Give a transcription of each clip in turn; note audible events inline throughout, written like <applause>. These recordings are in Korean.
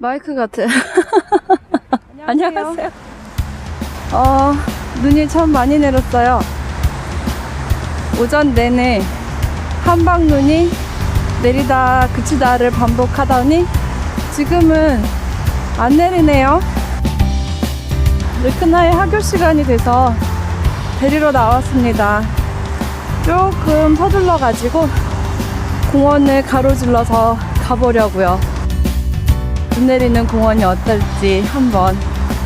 마이크 같아. <laughs> 안녕하세요. 어, 눈이 참 많이 내렸어요. 오전 내내 한방 눈이 내리다 그치다를 반복하더니 지금은 안 내리네요. 르크나의 학교 시간이 돼서 데리러 나왔습니다. 조금 서둘러 가지고 공원을 가로질러서 가보려고요. 눈 내리는 공원이 어떨지 한번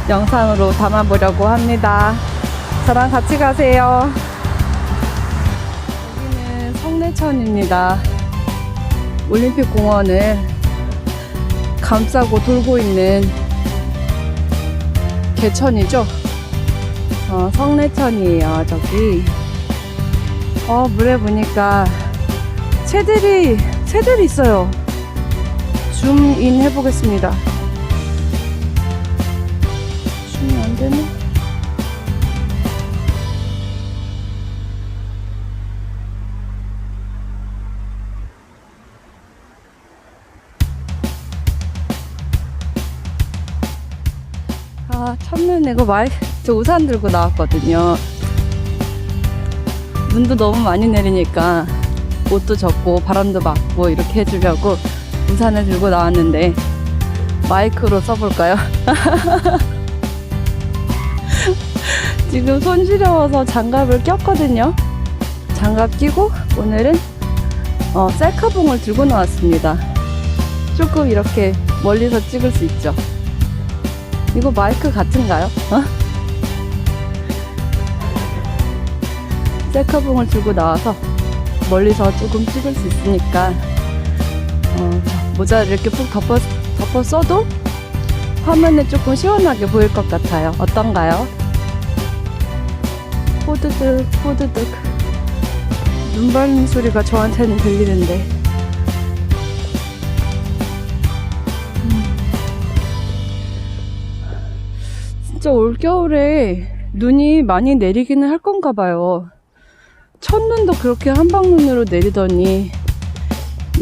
영상으로 담아보려고 합니다. 저랑 같이 가세요. 여기는 성내천입니다. 올림픽 공원을 감싸고 돌고 있는 개천이죠. 어, 성내천이에요, 저기. 어, 물에 보니까 새들이, 새들이 있어요. 줌인 해보겠습니다. 줌이 안 되네. 아, 첫눈 이거 저 우산 들고 나왔거든요. 눈도 너무 많이 내리니까 옷도 젖고 바람도 맞고 이렇게 해주려고 우산을 들고 나왔는데 마이크로 써볼까요? <laughs> 지금 손 시려워서 장갑을 꼈거든요. 장갑 끼고 오늘은 어, 셀카봉을 들고 나왔습니다. 조금 이렇게 멀리서 찍을 수 있죠. 이거 마이크 같은가요? 어? 셀카봉을 들고 나와서 멀리서 조금 찍을 수 있으니까 어, 모자를 이렇게 푹 덮어, 덮어 써도 화면에 조금 시원하게 보일 것 같아요. 어떤가요? 호드득, 호드득. 눈 밟는 소리가 저한테는 들리는데. 음. 진짜 올겨울에 눈이 많이 내리기는 할 건가 봐요. 첫눈도 그렇게 한방눈으로 내리더니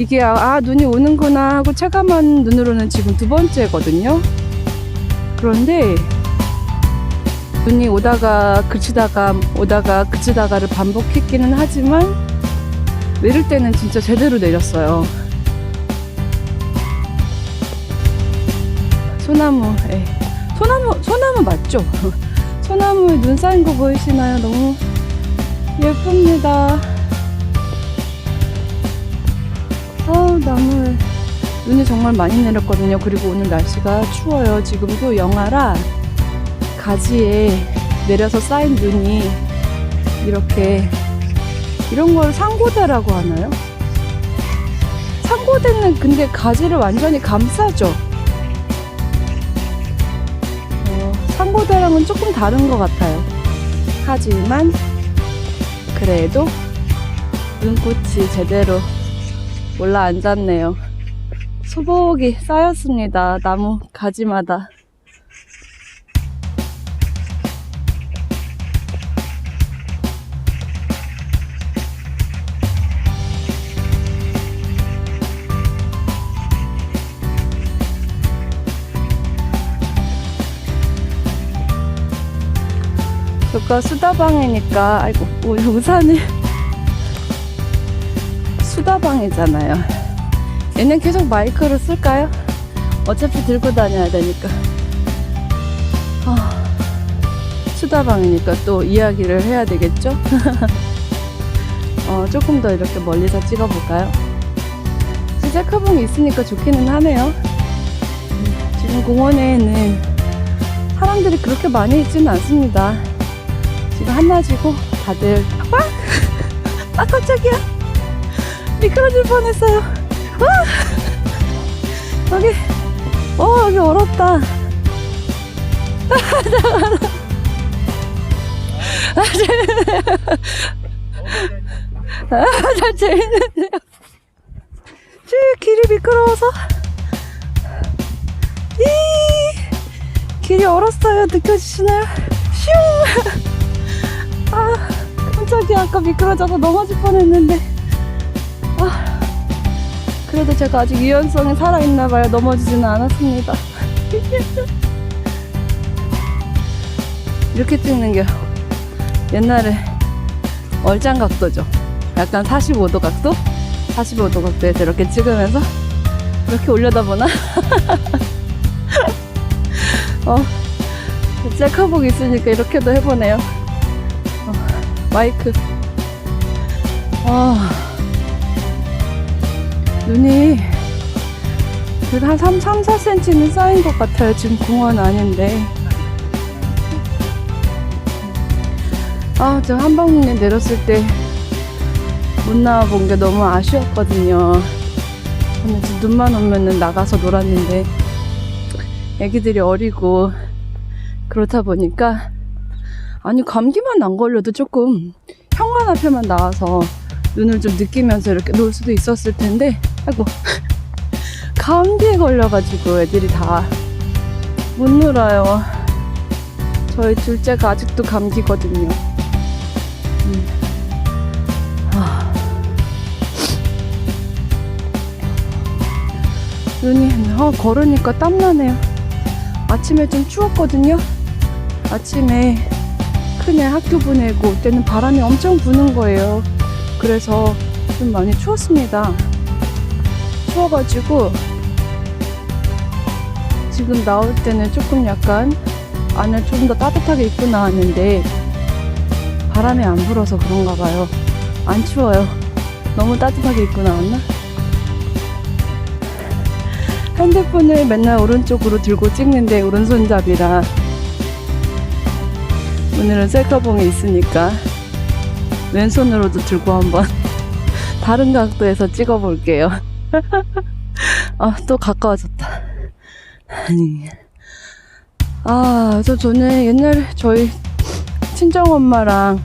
이게 아, 아, 눈이 오는구나 하고 체감한 눈으로는 지금 두 번째거든요. 그런데 눈이 오다가 그치다가 오다가 그치다가를 반복했기는 하지만 내릴 때는 진짜 제대로 내렸어요. 소나무, 예. 소나무, 소나무 맞죠? <laughs> 소나무에 눈 쌓인 거 보이시나요? 너무 예쁩니다. 아, 나무에 눈이 정말 많이 내렸거든요. 그리고 오늘 날씨가 추워요. 지금도 영하라 가지에 내려서 쌓인 눈이 이렇게 이런 걸 상고대라고 하나요? 상고대는 근데 가지를 완전히 감싸죠. 어, 상고대랑은 조금 다른 것 같아요. 하지만 그래도 눈꽃이 제대로 올라 앉았네요. 소복이 쌓였습니다. 나무 가지마다. 여기가 수다방이니까, 아이고, 우- 우산을. 수다방이잖아요. 얘는 계속 마이크로 쓸까요? 어차피 들고 다녀야 되니까. 아, 수다방이니까 또 이야기를 해야 되겠죠? <laughs> 어, 조금 더 이렇게 멀리서 찍어볼까요? 셀카봉이 있으니까 좋기는 하네요. 음, 지금 공원에는 사람들이 그렇게 많이 있지는 않습니다. 지금 한낮이고 다들 와! <laughs> 아 깜짝이야 미끄러질 뻔했어요. 와! 여기 어 여기 얼었다. 아 재밌네요 아 재밌는데요? 저 길이 미끄러워서? 이 길이 얼었어요. 느껴지시나요? 슝! 아, 깜짝이야. 아까 미끄러져서 넘어질 뻔 했는데. 아, 그래 그래도 제가 아직 유연성이 살아있나 봐요. 넘어지지는 않았습니다. 이렇게 찍는 게 옛날에 얼짱 각도죠. 약간 45도 각도? 45도 각도에서 이렇게 찍으면서 이렇게 올려다보나? <laughs> 어, 셀카복 있으니까 이렇게도 해보네요. 어, 마이크. 아, 눈이 그래도 한 3, 3, 4cm는 쌓인 것 같아요. 지금 공원 아닌데. 아, 저 한방문에 내렸을 때 못 나와본 게 너무 아쉬웠거든요. 저는 지금 눈만 오면은 나가서 놀았는데, 애기들이 어리고, 그렇다 보니까, 아니, 감기만 안 걸려도 조금 현관 앞에만 나와서 눈을 좀 느끼면서 이렇게 놀 수도 있었을 텐데, 아이고, 감기에 걸려가지고 애들이 다 못 놀아요. 저희 둘째가 아직도 감기거든요. 음. 아. 눈이 어, 걸으니까 땀나네요. 아침에 좀 추웠거든요. 아침에 큰애 학교 보내고 올 때는 바람이 엄청 부는 거예요. 그래서 좀 많이 추웠습니다. 추워가지고 지금 나올 때는 조금 약간 안을 좀 더 따뜻하게 입고 나왔는데 바람이 안 불어서 그런가 봐요. 안 추워요. 너무 따뜻하게 입고 나왔나? 핸드폰을 맨날 오른쪽으로 들고 찍는데 오른손잡이라 오늘은 셀카봉이 있으니까 왼손으로도 들고 한번 <laughs> 다른 각도에서 찍어볼게요. 아, 또 가까워졌다. 아니. 아, 저 저는 옛날에 저희 친정엄마랑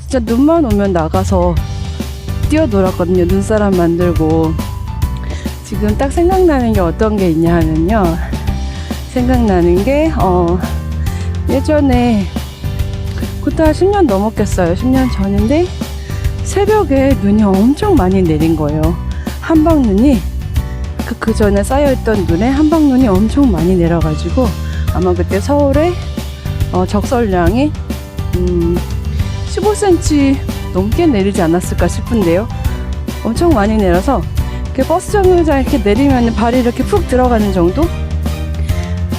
진짜 눈만 오면 나가서 뛰어놀았거든요. 눈사람 만들고. 지금 딱 생각나는 게 어떤 게 있냐 하면요. 생각나는 게, 어, 예전에, 그때 한 10년 넘었겠어요. 10년 전인데, 새벽에 눈이 엄청 많이 내린 거예요. 한방눈이, 그, 그 전에 쌓여있던 눈에 한방눈이 엄청 많이 내려가지고, 아마 그때 서울에, 어, 적설량이, 음, 15cm 넘게 내리지 않았을까 싶은데요. 엄청 많이 내려서, 버스 정류장 이렇게 내리면 발이 이렇게 푹 들어가는 정도?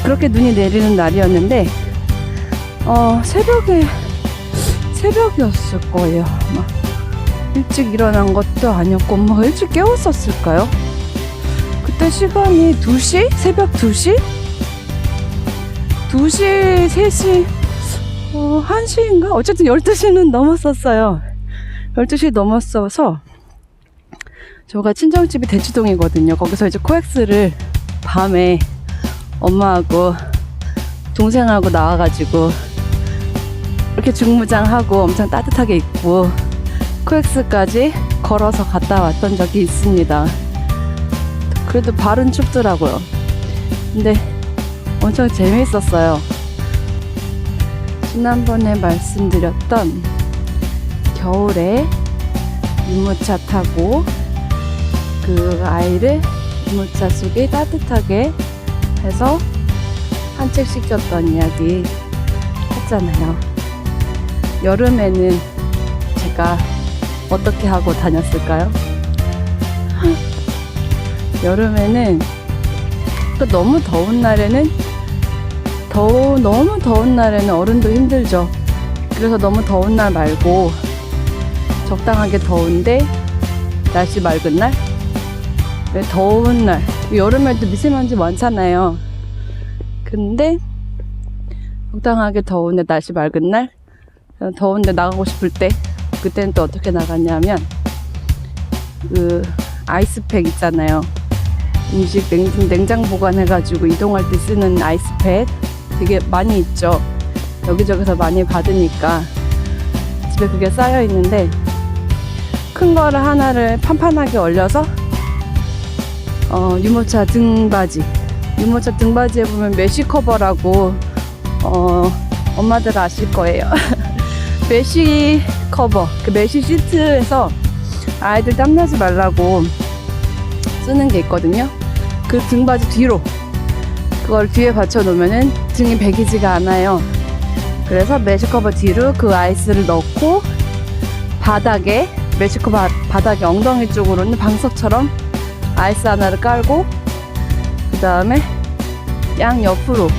그렇게 눈이 내리는 날이었는데, 어, 새벽에, 새벽이었을 거예요. 아마. 일찍 일어난 것도 아니었고, 뭐 일찍 깨웠었을까요? 그때 시간이 2시? 새벽 2시? 2시, 3시, 어, 1시인가? 어쨌든 12시는 넘었었어요. 12시 넘었어서, 저가 친정집이 대치동이거든요. 거기서 이제 코엑스를 밤에 엄마하고 동생하고 나와가지고 이렇게 중무장하고 엄청 따뜻하게 입고 코엑스까지 걸어서 갔다 왔던 적이 있습니다. 그래도 발은 춥더라고요. 근데 엄청 재미있었어요. 지난번에 말씀드렸던 겨울에 유모차 타고 그 아이를 유모차 속에 따뜻하게 해서 산책시켰던 이야기 했잖아요. 여름에는 제가 어떻게 하고 다녔을까요? 여름에는 또 너무 더운 날에는 더 너무 더운 날에는 어른도 힘들죠. 그래서 너무 더운 날 말고 적당하게 더운데 날씨 맑은 날? 왜 더운 날. 여름에도 미세먼지 많잖아요. 근데 적당하게 더운데 날씨 맑은 날? 더운데 나가고 싶을 때 그때는 또 어떻게 나갔냐면 그 아이스팩 있잖아요 음식 냉, 냉장 보관해가지고 이동할 때 쓰는 아이스팩 되게 많이 있죠 여기저기서 많이 받으니까 집에 그게 쌓여 있는데 큰 거를 하나를 판판하게 얼려서 어, 유모차 등받이. 유모차 등받이에 보면 메쉬 커버라고, 어, 엄마들 아실 거예요. <laughs> 메쉬 커버, 그 메쉬 시트에서 아이들 땀나지 말라고 쓰는 게 있거든요. 그 등받이 뒤로 그걸 뒤에 받쳐 놓으면은 등이 베기지가 않아요. 그래서 매직커버 뒤로 그 아이스를 넣고 바닥에 매직커버 바닥에 엉덩이 쪽으로는 방석처럼 아이스 하나를 깔고 그 다음에 양 옆으로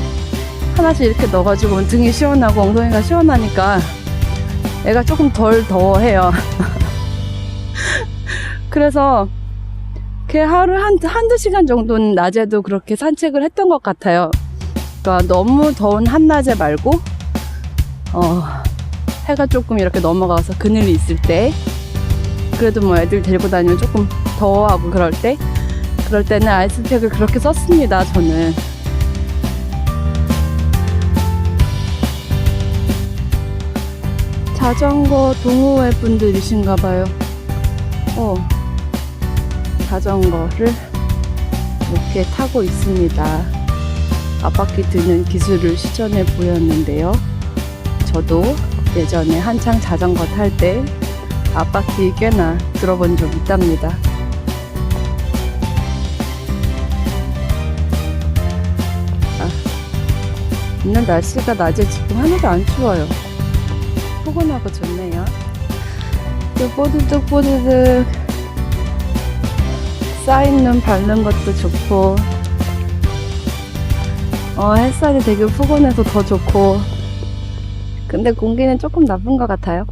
하나씩 이렇게 넣어가지고 등이 시원하고 엉덩이가 시원하니까 애가 조금 덜 더워해요. <laughs> 그래서 걔 하루 한, 한두 시간 정도는 낮에도 그렇게 산책을 했던 것 같아요. 그러니까 너무 더운 한낮에 말고, 어, 해가 조금 이렇게 넘어가서 그늘이 있을 때, 그래도 뭐 애들 데리고 다니면 조금 더워하고 그럴 때, 그럴 때는 아이스팩을 그렇게 썼습니다, 저는. 자전거 동호회 분들이신가 봐요. 어, 자전거를 이렇게 타고 있습니다. 앞바퀴 드는 기술을 시전해 보였는데요. 저도 예전에 한창 자전거 탈 때 앞바퀴 꽤나 들어본 적 있답니다. 아, 오늘 날씨가 낮에 지금 하나도 안 추워요. 포근하고 좋네요. 또 뽀드득 뽀드득 눈 바른 것도 좋고 어 햇살이 되게 푸근해서 더 좋고. 근데 공기는 조금 나쁜 것 같아요.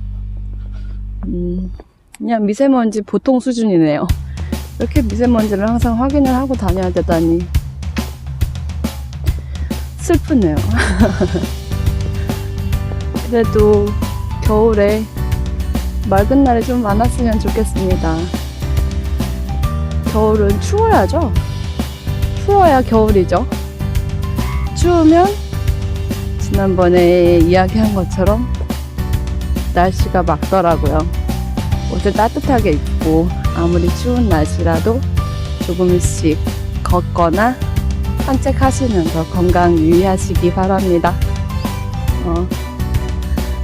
음 그냥 미세먼지 보통 수준이네요. 이렇게 미세먼지를 항상 확인을 하고 다녀야 되다니. 슬프네요. <laughs> 그래도 겨울에 맑은 날이 좀 많았으면 좋겠습니다. 겨울은 추워야죠. 추워야 겨울이죠. 추우면 지난번에 이야기한 것처럼 날씨가 막더라고요. 옷을 따뜻하게 입고 아무리 추운 날씨라도 조금씩 걷거나 산책하시면서 건강 유의하시기 바랍니다. 어,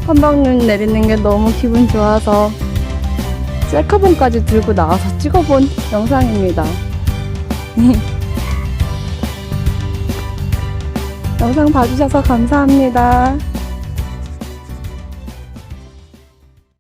한방눈 내리는 게 너무 기분 좋아서 셀카봉까지 들고 나와서 찍어본 영상입니다. <laughs> 영상 봐주셔서 감사합니다.